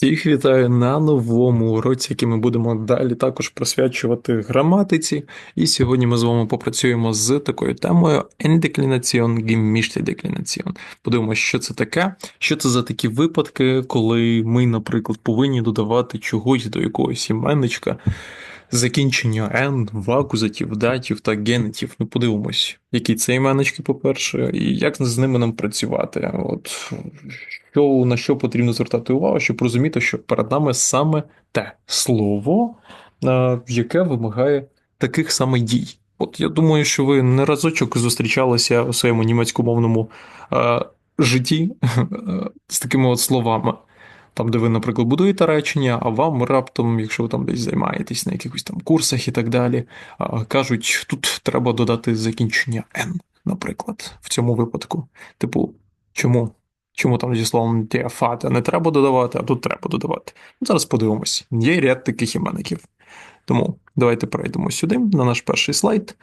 Всіх вітаю на новому уроці, який ми будемо далі також присвячувати граматиці. І сьогодні ми з вами попрацюємо з такою темою ендеклінаціон, gemischte деклінаціон. Подивимося, що це таке, що це за такі випадки, коли ми, наприклад, повинні додавати чогось до якогось іменничка, закінчення n, в акузатів, датів та генетів. Ну, подивимось, які це іменнички, по-перше, і як з ними нам працювати. От що, на що потрібно звертати увагу, щоб розуміти, що перед нами саме те слово, е, яке вимагає таких саме дій. От я думаю, що ви не разочок зустрічалися у своєму німецькомовному е, житті е, з такими от словами. Там, де ви, наприклад, будуєте речення, а вам раптом, якщо ви там десь займаєтесь на якихось там курсах і так далі, кажуть, тут треба додати закінчення N, наприклад, в цьому випадку. Типу, чому? Чому там зі словом діафата не треба додавати, а тут треба додавати. Зараз подивимось. Є ряд таких іменників. Тому давайте перейдемо сюди, на наш перший слайд.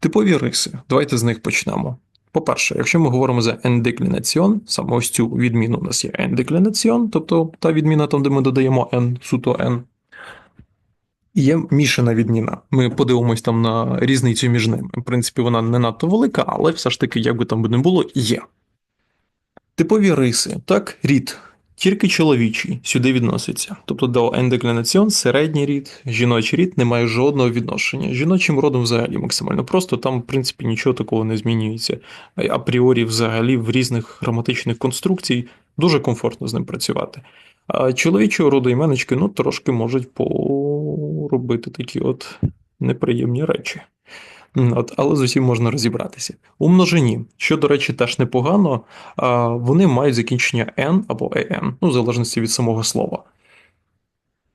Типові риси. Давайте з них почнемо. По-перше, якщо ми говоримо за ендеклінаціон, саме ось цю відміну у нас є ендеклінаціон, тобто та відміна там, де ми додаємо n, суто n. Є мішана відміна. Ми подивимось там на різницю між ними. В принципі, вона не надто велика, але все ж таки, як би там не було, є. Типові риси, так, рід, тільки чоловічий сюди відноситься. Тобто до ендеклінаціон середній рід, жіночий рід не має жодного відношення. Жіночим родом взагалі максимально просто, там, в принципі, нічого такого не змінюється. Апріорі, взагалі, в різних граматичних конструкцій дуже комфортно з ним працювати. А чоловічого роду іменочки ну, трошки можуть поробити такі от неприємні речі. От, Але з усім можна розібратися. У множині, що, до речі, теж непогано, вони мають закінчення N або EN, ну, в залежності від самого слова.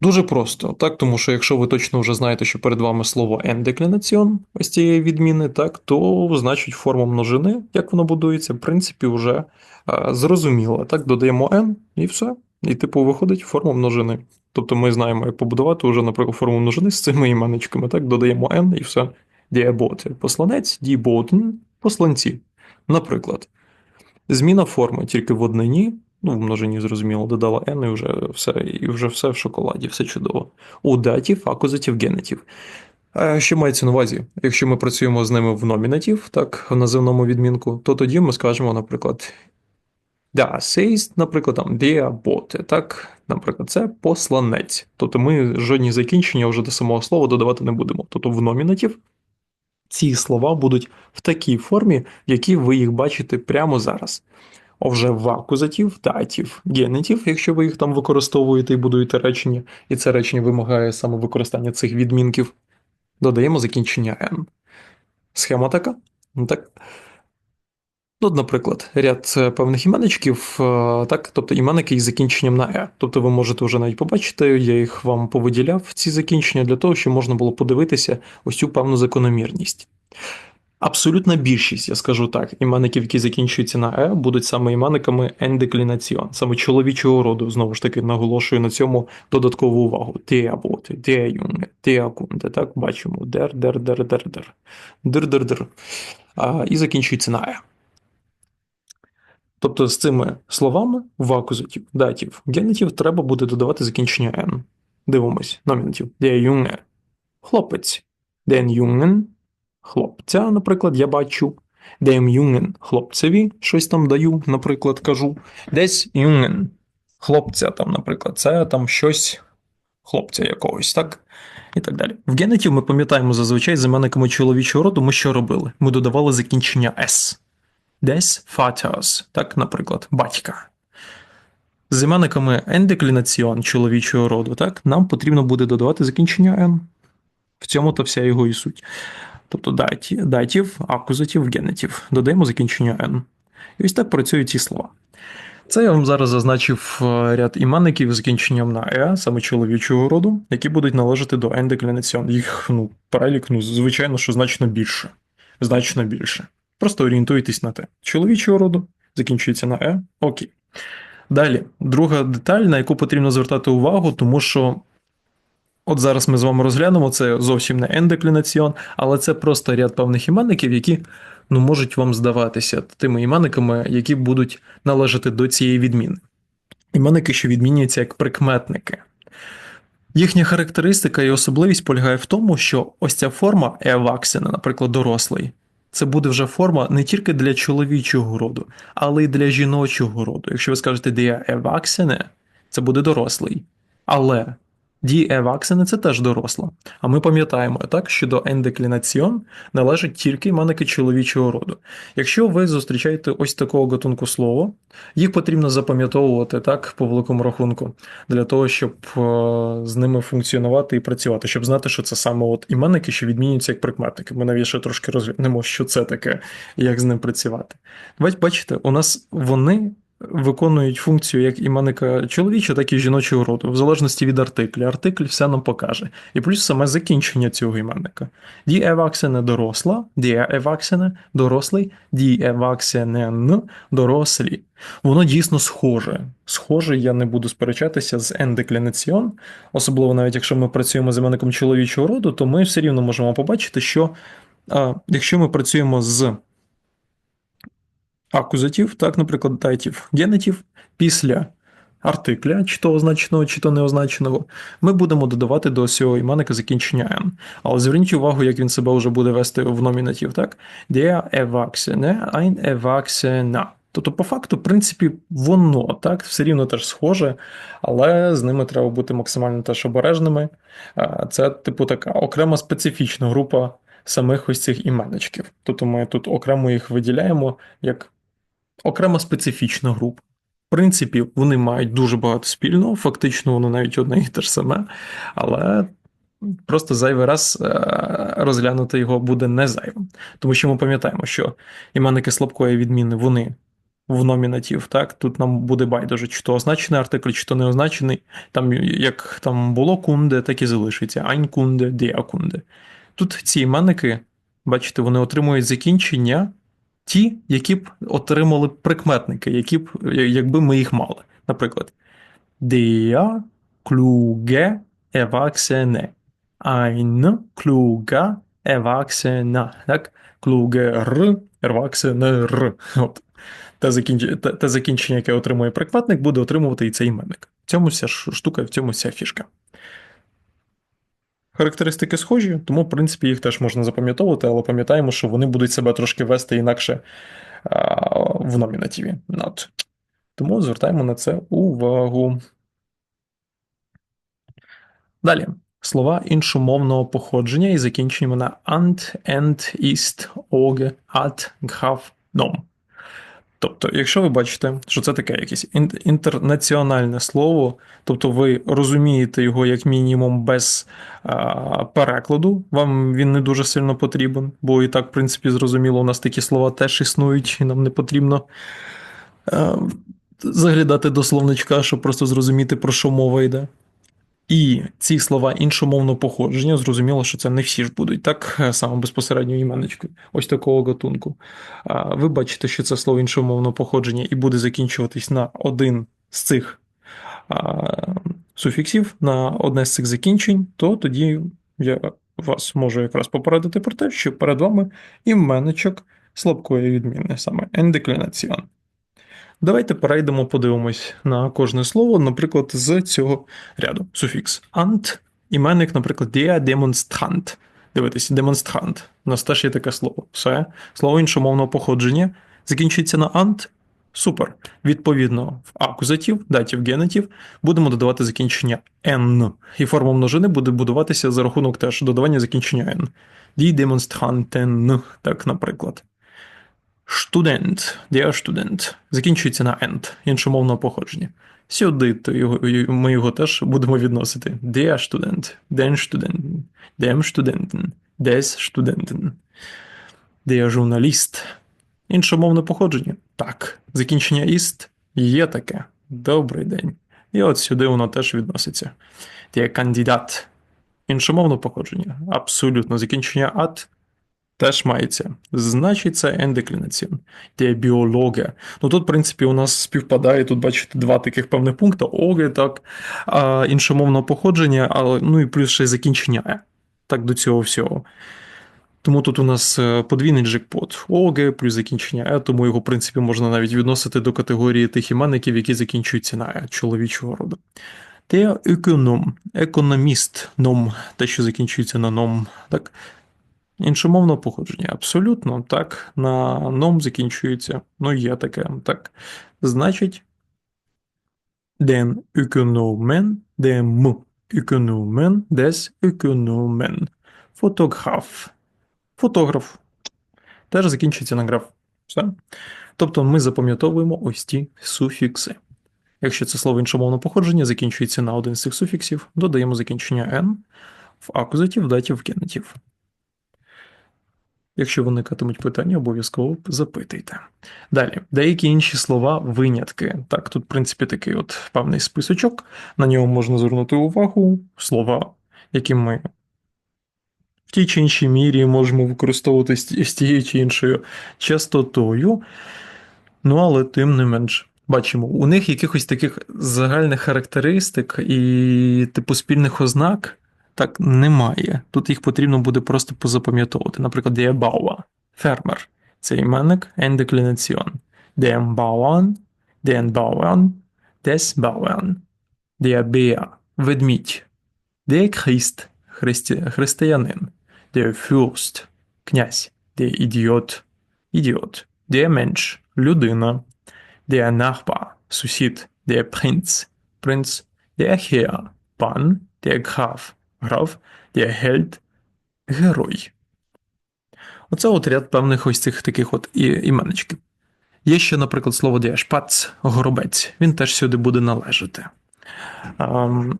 Дуже просто, так, тому що якщо ви точно вже знаєте, що перед вами слово n-деклінаціон, ось цієї відміни, так, то значить форма множини, як воно будується, в принципі, вже зрозуміло. Так, додаємо n і все. І, типу, виходить форма множини. Тобто ми знаємо, як побудувати вже, наприклад, форму множини з цими іменничками, так, додаємо n і все. Діаботи посланець, діботн посланці. Наприклад, зміна форми тільки в однині, ну, в множині, зрозуміло, додала n, і вже все і вже все в шоколаді, все чудово. У датів, акузатів, генетів. Що мається на увазі? Якщо ми працюємо з ними в номінатів, так, в називному відмінку, то тоді ми скажемо, наприклад, да, сейст, наприклад, там діаботи, так, наприклад, це посланець. Тобто ми жодні закінчення вже до самого слова додавати не будемо. Тобто в номінатів ці слова будуть в такій формі, в якій ви їх бачите прямо зараз. А вже в акузатів, датів, генетів, якщо ви їх там використовуєте і будуєте речення, і це речення вимагає саме використання цих відмінків, додаємо закінчення N. Схема така. Так. Ну, наприклад, ряд е, певних іменничків, е, так, тобто іменники із закінченням на е. Тобто ви можете вже навіть побачити, я їх вам повиділяв ці закінчення для того, щоб можна було подивитися ось цю певну закономірність. Абсолютна більшість, я скажу так, іменників, які закінчуються на е, будуть саме іменниками ендеклінаціон, саме чоловічого роду, знову ж таки, наголошую на цьому додаткову увагу. Теаботи, теаюнге, теакунде, так бачимо дер-дер-дер-дер-дер. Дер-дер-дер. І закінчується на е. Тобто з цими словами в акузатів, датів, генетів треба буде додавати закінчення N. Дивимось, номінатив. Der Junge – хлопець. Den Jungen – хлопця, наприклад, я бачу. Dem Jungen – хлопцеві, щось там даю, наприклад, кажу. Des Jungen – хлопця, там, наприклад, це там щось хлопця якогось, так? І так далі. В генетів ми пам'ятаємо зазвичай з іменниками чоловічого роду ми що робили? Ми додавали закінчення S des Vaters, так, наприклад, батька. З іменниками ендеклінаціон чоловічого роду, так, нам потрібно буде додавати закінчення N. В цьому то вся його і суть. Тобто даті, датів, акузатів, генетів. Додаємо закінчення N. І ось так працюють ці слова. Це я вам зараз зазначив е, ряд іменників з закінченням на е, саме чоловічого роду, які будуть належати до ендеклінаціон. Їх ну, перелік, ну, звичайно, що значно більше. Значно більше. Просто орієнтуйтесь на те. Чоловічого роду закінчується на Е. Окей. Далі, друга деталь, на яку потрібно звертати увагу, тому що от зараз ми з вами розглянемо, це зовсім не ендеклінаціон, але це просто ряд певних іменників, які ну, можуть вам здаватися тими іменниками, які будуть належати до цієї відміни. іменники, що відмінюються як прикметники. Їхня характеристика і особливість полягає в тому, що ось ця форма еваксена, наприклад, дорослий, це буде вже форма не тільки для чоловічого роду, але й для жіночого роду. Якщо ви скажете де я Erwachsene», це буде дорослий. Але Die Erwachsene – це теж доросла. А ми пам'ятаємо так, що до ендеклінаціон належать тільки іменники чоловічого роду. Якщо ви зустрічаєте ось такого гатунку слова, їх потрібно запам'ятовувати так по великому рахунку, для того, щоб е, з ними функціонувати і працювати, щоб знати, що це саме от іменники, що відмінюються як прикметники. Ми навіть ще трошки розглянемо, що це таке як з ним працювати. Бачите, у нас вони виконують функцію як іменника чоловічого, так і жіночого роду, в залежності від артикля. Артикль все нам покаже. І плюс саме закінчення цього іменника. Die доросла, die Erwachsene дорослий, die дорослі. Воно дійсно схоже. Схоже, я не буду сперечатися з ендеклінаціон, особливо навіть якщо ми працюємо з іменником чоловічого роду, то ми все рівно можемо побачити, що а, якщо ми працюємо з акузатив, так, наприклад, датів, генетів після артикля, чи то означеного, чи то неозначеного, ми будемо додавати до цього іменника закінчення «n». Але зверніть увагу, як він себе вже буде вести в номінатив, так? Der Erwachsene, ein Erwachsener. Тобто, по факту, в принципі, воно так, все рівно теж схоже, але з ними треба бути максимально теж обережними. Це, типу, така окрема специфічна група самих ось цих іменочків. Тобто ми тут окремо їх виділяємо як окрема специфічна група. В принципі, вони мають дуже багато спільного, фактично, воно навіть одне і те ж саме, але просто зайвий раз е, розглянути його буде не зайвим. Тому що ми пам'ятаємо, що іменники слабкої відміни вони в номінатив, так, тут нам буде байдуже, чи то означений артикль, чи то не означений. Там як там було кунде, так і залишиться. Айн кунде, дія. Тут ці іменники, бачите, вони отримують закінчення ті, які б отримали прикметники, які б, якби ми їх мали. Наприклад, Der kluge Erwachsene. Ein kluger Erwachsener. Так? Kluger Erwachsener. От. Те закінчення, те, те закінчення, яке отримує прикметник, буде отримувати і цей іменник. В цьому вся штука, в цьому вся фішка. Характеристики схожі, тому, в принципі, їх теж можна запам'ятовувати, але пам'ятаємо, що вони будуть себе трошки вести інакше а, в номінативі. Not. Тому звертаємо на це увагу. Далі. Слова іншомовного походження і закінченнями на ant, end, ist, oge, at, graf, dom. Тобто, якщо ви бачите, що це таке якесь інтернаціональне слово, тобто ви розумієте його як мінімум без а, перекладу, вам він не дуже сильно потрібен, бо і так, в принципі, зрозуміло, у нас такі слова теж існують, і нам не потрібно а, заглядати до словничка, щоб просто зрозуміти, про що мова йде. І ці слова іншомовного походження, зрозуміло, що це не всі ж будуть, так, саме безпосередньо іменничкою, ось такого гатунку. Ви бачите, що це слово іншомовного походження і буде закінчуватись на один з цих суфіксів, на одне з цих закінчень, то тоді я вас можу якраз попередити про те, що перед вами іменничок слабкої відміни, саме ендеклінаціон. Давайте перейдемо, подивимось на кожне слово, наприклад, з цього ряду. Суфікс ant, іменник, наприклад, der Demonstrant. Дивитесь, демонстрант. У нас теж є таке слово. Все. Слово іншомовного походження. Закінчується на ант. Супер. Відповідно, в акузатів, датів, генетів будемо додавати закінчення n. І форма множини буде будуватися за рахунок теж додавання закінчення n. Die Demonstranten, так, наприклад. Студент, der студент закінчується на end, іншомовного походження. Сюди то ми його теж будемо відносити. Der Student, den Studenten, dem Studenten, des Studenten. Der журналіст. Іншомовне походження. Так, закінчення іст є таке. Добрий день. І от сюди воно теж відноситься. Der кандидат. Іншомовне походження. Абсолютно закінчення ат теж мається. Значить, це ендеклінаціон. Де біологія. Ну тут, в принципі, у нас співпадає, тут, бачите, два таких певних пункти: оге, так, а, іншомовного походження, але ну і плюс ще закінчення. Так, до цього всього. Тому тут у нас е, подвійний джекпот ОГ плюс закінчення Е, тому його, в принципі, можна навіть відносити до категорії тих іменників, які закінчуються на Е чоловічого роду. Те економ, економіст, ном, те, що закінчується на ном, так? Іншомовного походження. Абсолютно, так. На ном закінчується. Ну, є таке. Так. Значить, den økonomen, dem økonomen, des økonomen. Фотограф. Фотограф. Теж закінчується на граф. Все. Тобто ми запам'ятовуємо ось ті суфікси. Якщо це слово іншомовне походження, закінчується на один з цих суфіксів, додаємо закінчення n в акузатів, датів, генетів. Якщо виникатимуть питання, обов'язково запитайте. Далі, деякі інші слова винятки. Так, тут, в принципі, такий от певний списочок, на нього можна звернути увагу, слова, які ми в тій чи іншій мірі можемо використовувати з тією чи іншою частотою. Ну, але тим не менш, бачимо, у них якихось таких загальних характеристик і типу спільних ознак так немає. Тут їх потрібно буде просто позапам'ятовувати. Наприклад, Bauer – фермер. Це іменник ендеклінаціон. Des Bauern. Der Bär – ведмідь. Christ – христи... християнин. Der Fürst – князь. Der Idiot – ідіот. Der Mensch – людина. Der Nachbar – сусід. Der Prinz – принц. Der Herr – пан. Der Graf – граф, гельд герой. Оце от ряд певних ось цих таких от іменочків. Є ще, наприклад, слово діашпац, шпац, горобець. Він теж сюди буде належати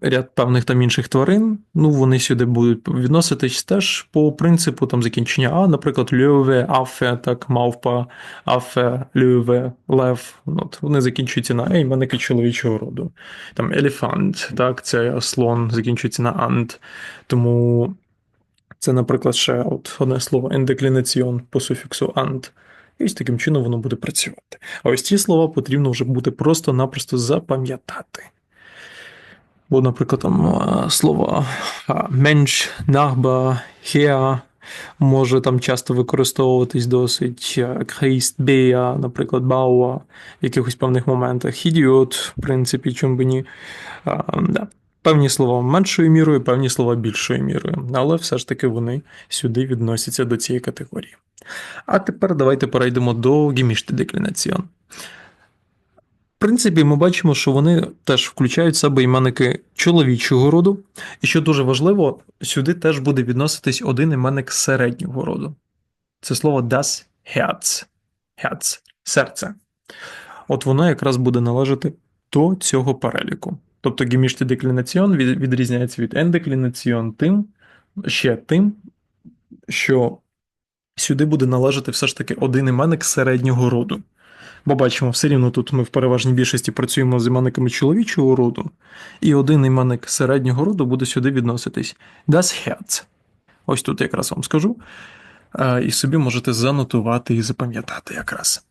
ряд певних там інших тварин, ну вони сюди будуть відноситись теж по принципу там закінчення А, наприклад, льове, афе, так, мавпа, афе, льове, лев. От, Вони закінчуються на е, іменники чоловічого роду. Там елефант, так, це слон, закінчується на ант. Тому це, наприклад, ще от одне слово ендеклінаціон по суфіксу ант. І ось таким чином воно буде працювати. А ось ці слова потрібно вже буде просто-напросто запам'ятати. Бо, наприклад, там слово менш, нахба, хеа може там часто використовуватись досить крейст, бея, наприклад, бауа в якихось певних моментах. Ідіот, в принципі, чому би ні. А, да. Певні слова меншою мірою, певні слова більшою мірою, але все ж таки вони сюди відносяться до цієї категорії. А тепер давайте перейдемо до гемішти деклінаціон принципі, ми бачимо, що вони теж включають в себе іменники чоловічого роду, і що дуже важливо, сюди теж буде відноситись один іменник середнього роду. Це слово das Herz. Herz – серце. От воно якраз буде належати до цього переліку. Тобто геміштедеклінаціон відрізняється від ендеклінаціон тим, ще тим, що сюди буде належати все ж таки один іменник середнього роду. Бо бачимо, все рівно тут ми в переважній більшості працюємо з іменниками чоловічого роду, і один іменник середнього роду буде сюди відноситись. Das Herz. Ось тут якраз вам скажу. І собі можете занотувати і запам'ятати якраз.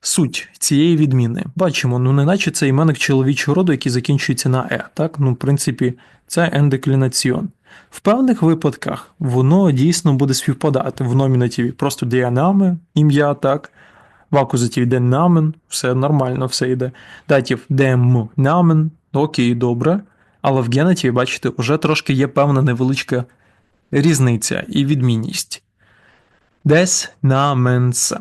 Суть цієї відміни. Бачимо, ну неначе це іменник чоловічого роду, який закінчується на Е. Так, ну, в принципі, це ендеклінаціон. В певних випадках воно дійсно буде співпадати в номінативі просто діанами, ім'я, так, в акузативі де намен, все нормально, все йде. Датів дем намен, окей, добре. Але в генетіві, бачите, вже трошки є певна невеличка різниця і відмінність. Десь наменс.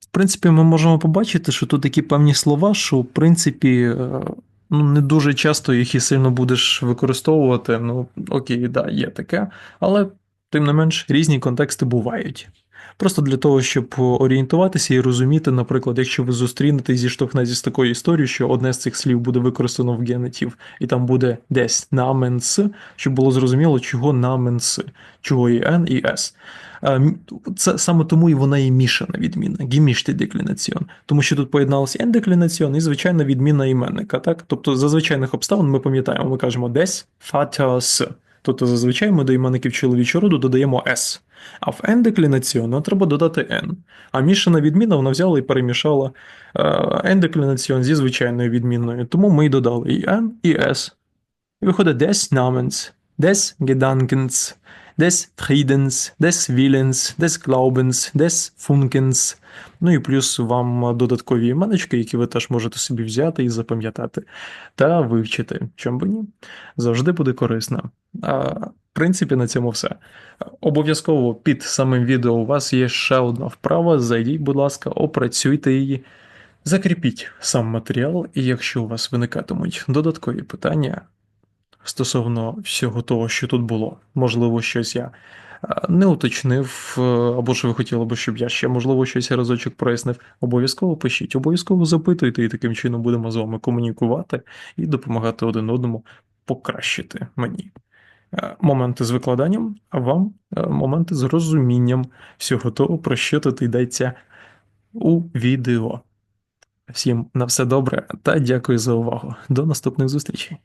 В принципі, ми можемо побачити, що тут такі певні слова, що в принципі е, ну, не дуже часто їх і сильно будеш використовувати. Ну, окей, да, є таке, але тим не менш різні контексти бувають. Просто для того, щоб орієнтуватися і розуміти, наприклад, якщо ви зустрінетесь зіштовхнетеся з такою історією, що одне з цих слів буде використано в генетів, і там буде десь наменс, щоб було зрозуміло, чого наменс, чого і N, і S. Це саме тому і вона є мішана відміна, гімішти деклінаціон. Тому що тут поєдналося ендеклінаціон і звичайна відміна іменника. Так? Тобто за звичайних обставин ми пам'ятаємо, ми кажемо десь фатіас. Тобто зазвичай ми до іменників чоловічого роду додаємо S. А в n деклінаціон треба додати N. А мішана відміна вона взяла і перемішала ендеклінаціон зі звичайною відмінною. Тому ми й додали і N, і S. І виходить des Namens, des Gedankens, des Friedens, des Willens, des Glaubens, des Funkens. Ну і плюс вам додаткові іменочки, які ви теж можете собі взяти і запам'ятати та вивчити. Чом би ні? Завжди буде корисно. А, в принципі, на цьому все. Обов'язково під самим відео у вас є ще одна вправа. Зайдіть, будь ласка, опрацюйте її. Закріпіть сам матеріал, і якщо у вас виникатимуть додаткові питання стосовно всього того, що тут було, можливо, щось я е, не уточнив, е, або ж ви хотіли би, щоб я ще, можливо, щось разочок прояснив, обов'язково пишіть, обов'язково запитуйте, і таким чином будемо з вами комунікувати і допомагати один одному покращити мені. е, Моменти з викладанням, а вам моменти з розумінням всього того, про що тут йдеться у відео. Всім на все добре та дякую за увагу. До наступних зустрічей.